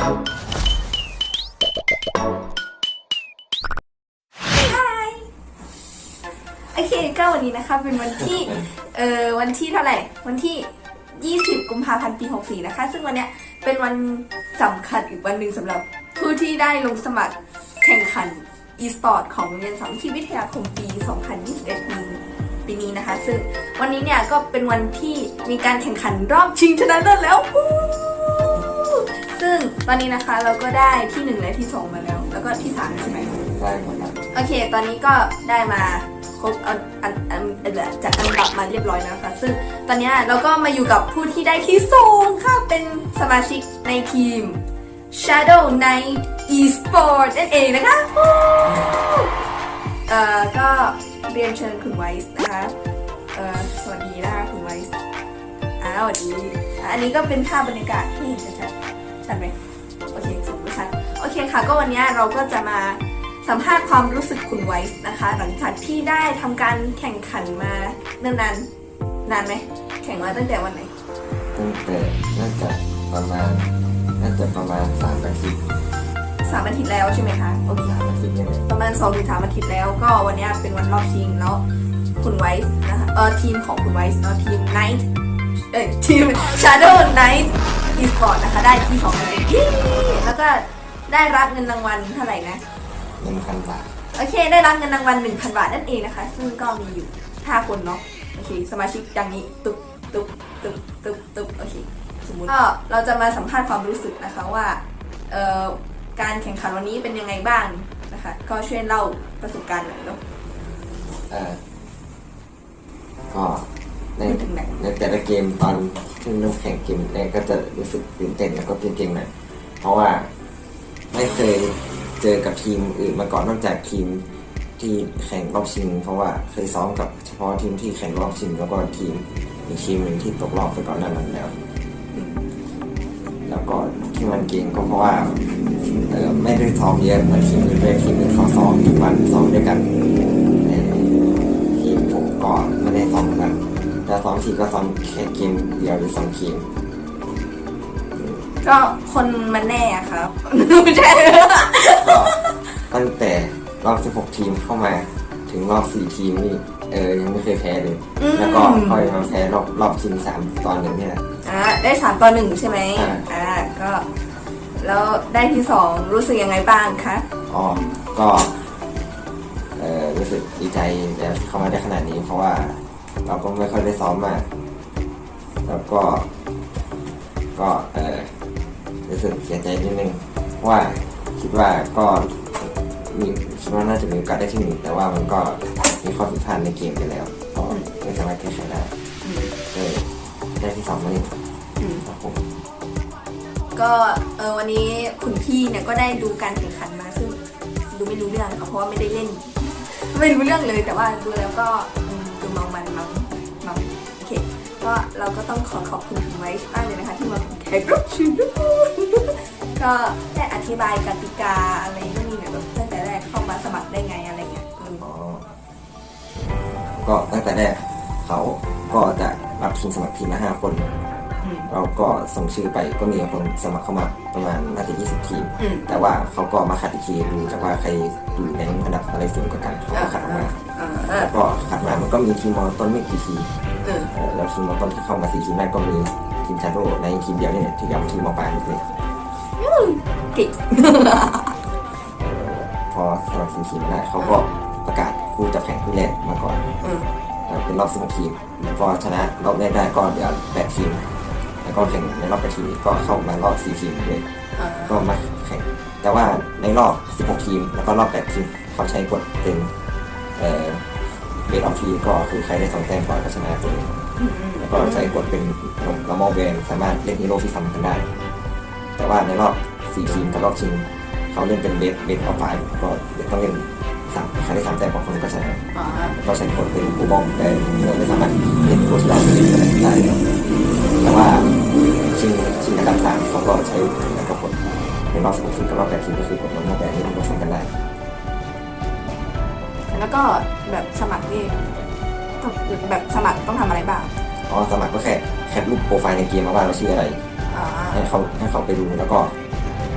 โอเคก็วันนี้นะคะเป็นวันที่ เอ่อวันที่เท่าไหร่ วันที่ 20 กุมภาพันธ์ปี 64 นะคะ ซึ่งวันเนี้ยเป็นวันสำคัญอีกวันหนึ่งสำหรับผู้ที่ได้ลงสมัครแข่งขัน e-sport ของโรงเรียนสามัคคีวิทยาคมปี 2021 ปีปีนี้นะคะ ซึ่งวันนี้เนี่ยก็เป็นวันที่มีการแข่งขันรอบชิงชนะเลิศแล้ววู้ ซึ่งตอนนี้นะคะเราก็ได้ที่หนึ่งและที่สองมาแล้ว แล้วก็ที่สามใช่ไหมได้หมดแล้วโอเค ตอนนี้ก็ได้มาครบอันอันอันอันจากอันดับมาเรียบร้อยแล้วค่ะ ซึ่งตอนนี้เราก็มาอยู่กับผู้ที่ได้ที่สองค่ะ เป็นสมาชิกในทีม Shadow Knight Esport นั่นเองนะคะวู้เอ่อก็เรียนเชิญคุณไวส์นะคะเอ่อสวัสดีนะคะคุณไวส์อ้าวสวัสดีอะอันนี้ก็เป็นภาพบรรยากาศที่เห็นชัดๆ ชัดไหมโอเคสุดไม่ชัดโอเคค่ะ ก็วันนี้เราก็จะมาสัมภาษณ์ความรู้สึกคุณไวส์นะคะ หลังจากที่ได้ทำการแข่งขันมาเนิ่นนานนานไหมแข่งมาตั้งแต่วันไหนตั้งแต่น่าจะประมาณน่าจะประมาณสามอาทิตย์สามอาทิตย์แล้วใช่ไหมคะโอเคสามอาทิตย์นี่แหละประมาณ2อถึงสามอาทิตย์แล้ว ก็วันนี้เป็นวันรอบชิงแล้วคุณไวส์นะคะเออทีมของคุณไวส์เนาะทีม Night เอ้ยทีม Shadow Night Esport นะคะ ได้ที่สองเลยเย้แล้วก็ได้รับเงินรางวัลเท่าไหร่นะหนึ่งพันบาท โอเค ได้รับเงินรางวัล 1,000 บาทนั่นเองนะคะ ซึ่งก็มีอยู่ 5 คนเนาะ โอเค สมาชิกดังนี้ ตุ๊บตุ๊บตุ๊บตุ๊บตุ๊บโอเค สมมุติก็เราจะมาสัมภาษณ์ความรู้สึกนะคะว่า เอ่อ การแข่งขันวันนี้เป็นยังไงบ้างนะคะ ก็ช่วยเล่าประสบการณ์หน่อยเนาะเอ่อก็ในถึงไหนในแต่ละเกมตอน ที่เริ่มแข่งเกมแรกก็จะรู้สึกตื่นเต้นแล้วก็เก่งๆหน่อยเพราะว่าไม่เคยเจอกับทีมอื่นมาก่อนนอกจากทีมที่แข่งรอบชิง เพราะว่าเคยซ้อมกับเฉพาะทีมที่แข่งรอบชิง แล้วก็ทีมอีกทีมหนึ่งที่ตกรอบไปก่อนหน้านั้นแล้ว แล้วก็ที่มันเก่งก็เพราะว่าไม่ได้ซ้อมเยอะเหมือนทีมอื่นเลยทีมอื่นเขาซ้อมทุกวันซ้อมด้วยกันทีมผมก็ไม่ได้ซ้อมกัน ถ้าซ้อมทีก็ซ้อมแค่เกมเดียวหรือสองเกมก็คนมันแน่อะครับไม่ใช่ก็ตั้งแต่รอบ 16 ทีมเข้ามา ถึงรอบ 4 ทีมนี่เออยังไม่เคยแพ้เลยอืมแล้วก็ค่อยมาแพ้รอบรอบชิงสามตอนหนึ่งนี่แหละอ่าได้สามต่อหนึ่งใช่ไหมใช่อ่าก็แล้วได้ที่สองรู้สึกยังไงบ้างคะอ๋อก็เออรู้สึกดีใจแล้วที่เข้ามาได้ขนาดนี้เพราะว่า เราก็ไม่ค่อยได้ซ้อมมาก แล้วก็ ก็เออรู้สึกเสียใจนิดนึงว่าคิดว่าก็มีคิดว่าน่าจะมีโอกาสได้ที่หนึ่งแต่ว่ามันก็มีข้อผิดพลาดในเกมไปแล้วก็ไม่สามารถแก้ไขได้เลยได้ที่สองมาหนึ่งครับผมก็เออวันนี้คุณพี่เนี่ยก็ได้ดูการแข่งขันมาซึ่งดูไม่รู้เรื่องเพราะว่าไม่ได้เล่น ไม่รู้เรื่องเลยแต่ว่าดูแล้วก็ มองมันมังมังโอเคก็เราก็ต้องขอขอบคุณคุณไว้มากเลยนะคะ ที่มาเป็นแขกรับเชิญก็ได้อธิบายกติกาอะไรนู่นนี่เนี่ยแบบตั้งแต่แรกเข้ามาสมัครได้ไงอะไรเงี้ยอ๋อก็ตั้งแต่แรกเขาก็จะรับสมัครทีมละห้าคน เราก็ส่งชื่อไปก็มีคนสมัครเข้ามาประมาณน่าจะ20 ทีม อืม แต่ว่าเขาก็มาคัดอีกทีดูจากว่าใครอยู่ในอันดับอะไรสูงกว่ากันเขาก็คัดออกมาอ่าอ่าแล้วก็คัดมามันก็มีทีมมอลต้นไม่กี่ทีมอืมเอ่อแล้วทีมมอลต้นที่เข้ามาสี่ทีมแรกก็มีทีมชาโดในทีมเดียวนี่แหละที่ยังทีมมอปลายนี่เลยเก่ง พอสมัครสี่ทีมได้เขาก็ประกาศคู่จับแข่งคู่แรกมาก่อน อืมเอ่อเป็นรอบสิบทีมพอชนะรอบแรกได้ก็เดี๋ยวแปดทีม แล้วก็แข่งในรอบแปดทีมก็เข้ามารอบสี่ทีมเลยอ่าก็มาแข่ง แต่ว่าในรอบ 16 ทีม แล้วก็รอบ 8 ทีมเขาใช้กฎเป็นเอ่อเบสออฟทีก็คือใครได้สองแต้มก่อนก็ชนะตัวเองอืมอืมแล้วก็ใช้กฎเป็นเรามองแวนสามารถเล่นฮีโร่ที่ซ้ำกันได้ แต่ว่าในรอบ4ทีมกับรอบชิงเขาเล่นเป็นเบสเบสออฟไฟก็ต้องเล่นสามใครได้สามแต้มก่อนคนก็ชนะอ่าก็ใช้กฎเป็นผู้บ้องแต่เราไม่สามารถเล่นตัวที่เราเล่นได้แต่ว่า ชิงชิงอันดับสามเขาก็ใช้แล้วก็กฎในรอบ16ทีมกับรอบ8ทีมก็คือกฎเรามองแวนเล่นตัวซ้ำกันได้แล้วก็แบบสมัครนี่แบบสมัครต้องทำอะไรบ้างอ๋อสมัครก็แค่แคปรูปโปรไฟล์ในเกมมาว่าเราชื่ออะไร อ่าให้เขาให้เขาไปดูแล้วก็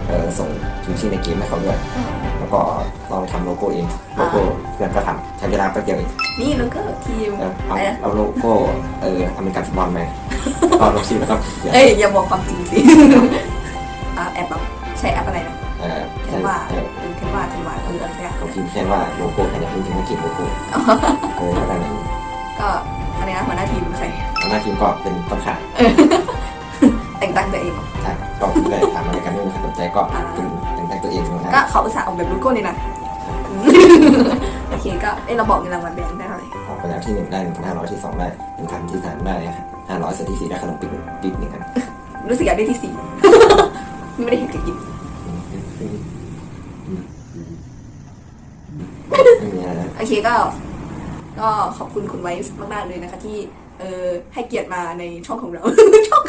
เออส่งชูชีพในเกมให้เขาด้วยแล้วก็ลองทำโลโก้เองโลโก้เพื่อนก็ทำใช้เวลาแป๊บเดียวเองนี่แล้วก็ทีมเออเอาอะไรนะเอาโลโก้เอออเมริกันฟุตบอลมา ตอนลงชื่อแล้วก็เขียนเอ้ยอย่าบอกความจริงสิอ่าแอปแบบใช้แอปอะไรนะเออแค่ใช่ว่าเออเออแค่ว่าแค่ว่าเอออะไรสักอย่างเขาพิมพ์แค่ว่าโลโก้แค่นี้จริงๆไม่เขียนโลโก้เออแล้วกันอย่างนี้ก็อะไรนะหัวหน้าทีมใครหัวหน้าทีมก็เป็นต้นขาแต่งตั้งตัวเองใช่ก็เลยถามอะไรกันไม่มีใครสนใจก็เป็นแต่งแต่งตัวเองนะก็เขาอุตส่าห์ออกแบบโลโก้เลยนะโอเคก็เอ้ยเราบอกเงินรางวัลแบงค์ได้เท่าไหร่ออกไปแล้วที่หนึ่งได้หนึ่งพันห้าร้อยที่สองได้หนึ่งพันที่สามได้ ห้าร้อยส่วนที่สี่ได้ขนมปิ๊กปิ๊กหนึ่งอันรู้สึกอยากได้ที่สี่ ไม่ได้เห็นจะกินไม่มีอะไรนะโอเคก็ ก็ขอบคุณคุณไว้มากๆเลยนะคะ ที่เออให้เกียรติมาในช่องของเรา ช่อง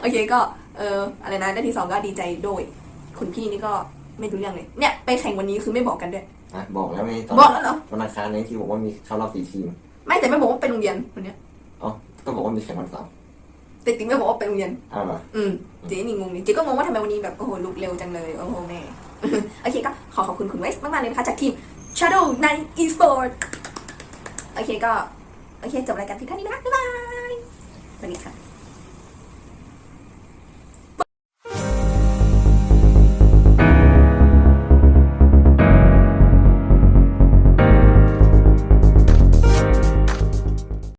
โอเคก็เอออะไรนะได้ที่สองก็ดีใจด้วยคุณพี่นี่ก็ไม่รู้เรื่องเลย เนี่ยไปแข่งวันนี้คือไม่บอกกันด้วย อะบอกแล้วไงตอนบอกแล้วเหรอวันอังคารนี้ที่บอกว่ามีเข้ารอบสี่ทีม ไม่แต่ไม่บอกว่าเป็นโรงเรียนวันเนี้ย อ๋อก็บอกว่ามีแข่งวันเสาร์แต่ติ๊งไม่บอกว่าเป็นโรงเรียน อ้าวเหรอ อืมเจ๊นี่งงนี่เจ๊ก็งงว่าทำไมวันนี้แบบโอ้โหลุกเร็วจังเลย โอ้โหแม่ โอเคก็ขอขอบคุณคุณเวสมากๆเลยนะคะจากทีม Shadow Night Esport โอเคก็ โอเค จบรายการเพียงเท่านี้นะคะบ๊ายบาย สวัสดีค่ะ